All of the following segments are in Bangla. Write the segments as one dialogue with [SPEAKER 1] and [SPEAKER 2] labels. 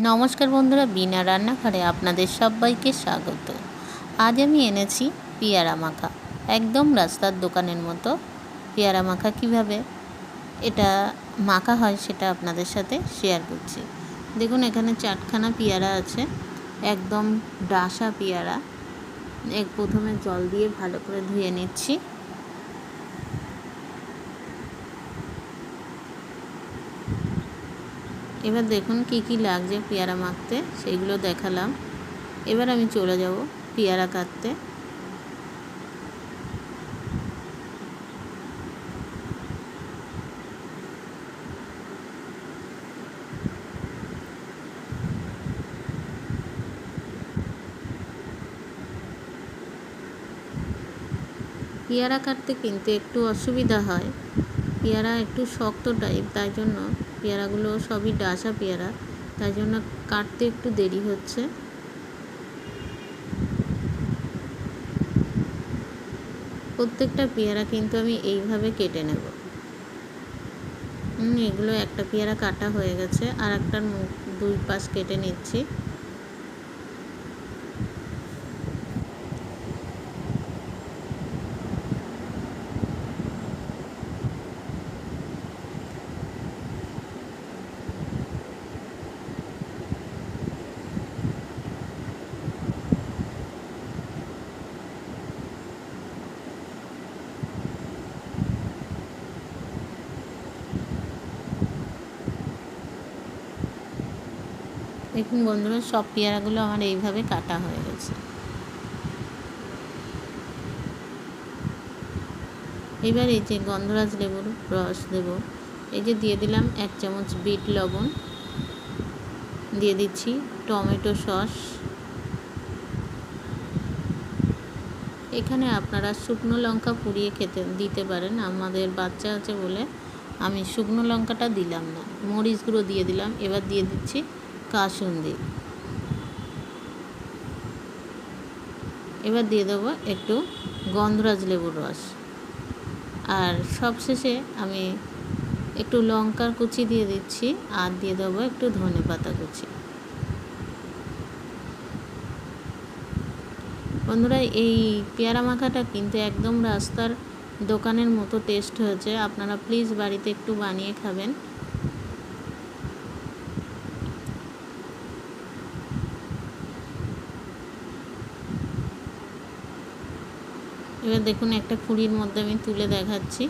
[SPEAKER 1] নমস্কার বন্ধুরা, বিনা রান্নাঘরে আপনাদের সবাইকে স্বাগত। আজ আমি এনেছি পেয়ারা মাখা। একদম রাস্তার দোকানের মতো। পেয়ারা মাখা কীভাবে এটা মাখা হয় সেটা আপনাদের সাথে শেয়ার করছি। দেখুন, এখানে চারখানা পেয়ারা আছে। একদম ডাসা পেয়ারা। এক প্রথমে জল দিয়ে ভালো করে ধুয়ে নিচ্ছি। এবার দেখুন কি কি লাগছে পেয়ারা মাখতে সেইগুলো দেখালাম। এবার আমি চলে যাব পেয়ারা কাটতে। পেয়ারা কাটতে কিন্তু একটু অসুবিধা হয়। পেয়ারা একটু শক্ত টাইপ তাই জন্য পেয়ারাগুলো সবই ডাসা পেয়ারা, তাই জন্য কাটতে একটু দেরি হচ্ছে। প্রত্যেকটা পেয়ারা কিন্তু আমি এইভাবে কেটে নেব। এগুলো একটা পেয়ারা কাটা হয়ে গেছে আর একটার মুখ দুই পাশ কেটে নিচ্ছি। দেখুন বন্ধুরা, সব পেয়ারাগুলো আমার এইভাবে কাটা হয়ে গেছে। এবার এই যে গন্ধরাজ লেবুর রস দেব। এই যে দিয়ে দিলাম এক চামচ বিট লবণ। দিয়ে দিচ্ছি টমেটো সস। এখানে আপনারা শুকনো লঙ্কা পুড়িয়ে খেতে, দিতে পারেন। আমাদের বাচ্চা আছে বলে আমি শুকনো লঙ্কাটা দিলাম না। মরিচ গুঁড়ো দিয়ে দিলাম। এবার দিয়ে দিচ্ছি কাসুন্দি এবার দিয়ে দেবো একটু গন্ধরাজ লেবুর রস। আর সবশেষে আমি একটু লঙ্কার কুচি দিয়ে দিচ্ছি, আর দিয়ে দেবো একটু ধনে পাতা কুচি। বন্ধুরা, এই পেয়ারা মাখাটা কিন্তু একদম রাস্তার দোকানের মতো টেস্ট হয়েছে। আপনারা প্লিজ বাড়িতে একটু বানিয়ে খাবেন। এবার দেখুন, একটা কুড়ির মধ্যে আমি তুলে দেখাচ্ছি।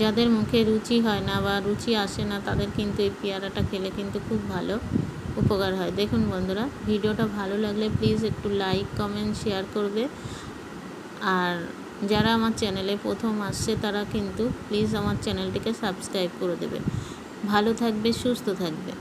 [SPEAKER 1] যাদের মুখে রুচি হয় না বা রুচি আসে না, তাদের কিন্তু এই পেয়ারাটা খেলে কিন্তু খুব ভালো উপকার হয়। দেখুন বন্ধুরা, ভিডিওটা ভালো লাগলে প্লিজ একটু লাইক, কমেন্ট, শেয়ার করবে। আর যারা আমার চ্যানেলে প্রথম আসছে, তারা কিন্তু প্লিজ আমার চ্যানেলটিকে সাবস্ক্রাইব করে দেবে ভালো থাকবে, সুস্থ থাকবে।